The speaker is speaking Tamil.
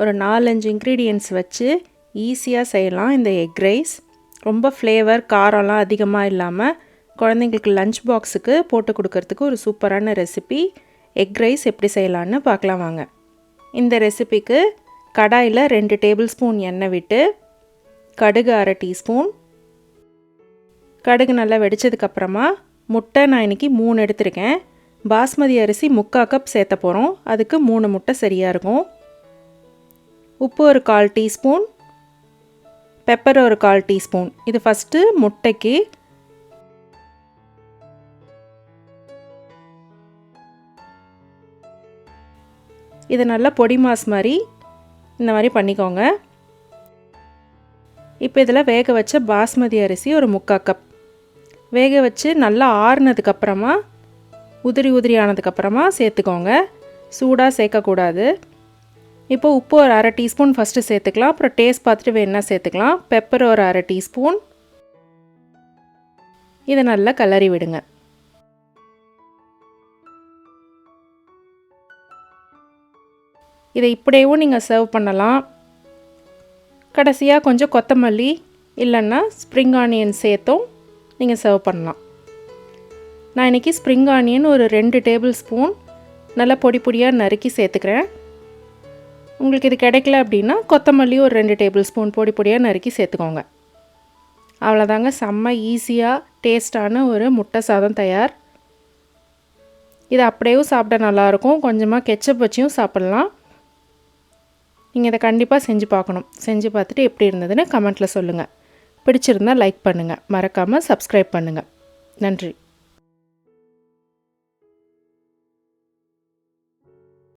ஒரு நாலஞ்சு இன்க்ரீடியன்ட்ஸ் வச்சு ஈஸியாக செய்யலாம். இந்த எக் ரைஸ் ரொம்ப ஃப்ளேவர் காரம்லாம் அதிகமாக இல்லாமல் குழந்தைங்களுக்கு லஞ்ச் பாக்ஸுக்கு போட்டு கொடுக்கறதுக்கு ஒரு சூப்பரான ரெசிபி எக் ரைஸ் எப்படி செய்யலான்னு பார்க்கலாம் வாங்க. இந்த ரெசிபிக்கு கடாயில் ரெண்டு டேபிள் ஸ்பூன் எண்ணெய் விட்டு கடுகு அரை டீஸ்பூன் கடுகு நல்லா வெடித்ததுக்கப்புறமா முட்டை நான் இன்றைக்கி மூணு எடுத்திருக்கேன். பாஸ்மதி அரிசி முக்கால் கப் சேர்த்த போகிறோம் அதுக்கு மூணு முட்டை சரியாக இருக்கும். உப்பு ஒரு கால் டீஸ்பூன் பெப்பர் ஒரு கால் டீஸ்பூன். இது ஃபஸ்ட்டு முட்டைக்கு இது நல்லா பொடி மாஸ் மாதிரி இந்த மாதிரி பண்ணிக்கோங்க. இப்போ இதில் வேக வச்ச பாஸ்மதி அரிசி ஒரு முக்கால் கப். வேக வச்சு நல்லா ஆறுனதுக்கப்புறமா உதிரி உதிரி ஆனதுக்கப்புறமா சேர்த்துக்கோங்க. சூடாக சேர்க்கக்கூடாது. இப்போ உப்பு ஒரு அரை டீஸ்பூன் ஃபஸ்ட்டு சேர்த்துக்கலாம். அப்புறம் டேஸ்ட் பார்த்துட்டு வேணால் சேர்த்துக்கலாம். பெப்பர் ஒரு அரை டீஸ்பூன். இதை நல்லா கலரி விடுங்க. இதை இப்படியேவும் நீங்கள் சர்வ் பண்ணலாம். கடைசியாக கொஞ்சம் கொத்தமல்லி இல்லைன்னா ஸ்ப்ரிங் ஆனியன் சேர்த்தும் நீங்கள் சர்வ் பண்ணலாம். நான் இன்றைக்கி ஸ்ப்ரிங் ஆனியன் ஒரு ரெண்டு டேபிள் ஸ்பூன் நல்லா பொடி பொடியாக நறுக்கி சேர்த்துக்கிறேன். உங்களுக்கு இது கிடைக்கல அப்படின்னா கொத்தமல்லி ஒரு ரெண்டு டேபிள் ஸ்பூன் பொடி பொடியாக நறுக்கி சேர்த்துக்கோங்க. அவ்வளோதாங்க செம்ம ஈஸியாக டேஸ்டான ஒரு முட்டை சாதம் தயார். இது அப்படியும் சாப்பிட நல்லாயிருக்கும். கொஞ்சமாக கெச்சப் வச்சியும் சாப்பிட்லாம். நீங்கள் இதை கண்டிப்பாக செஞ்சு பார்க்கணும். செஞ்சு பார்த்துட்டு எப்படி இருந்ததுன்னு கமெண்ட்டில் சொல்லுங்கள் பிடிச்சிருந்தால் லைக் பண்ணுங்கள் மறக்காமல் சப்ஸ்கிரைப் பண்ணுங்கள் நன்றி.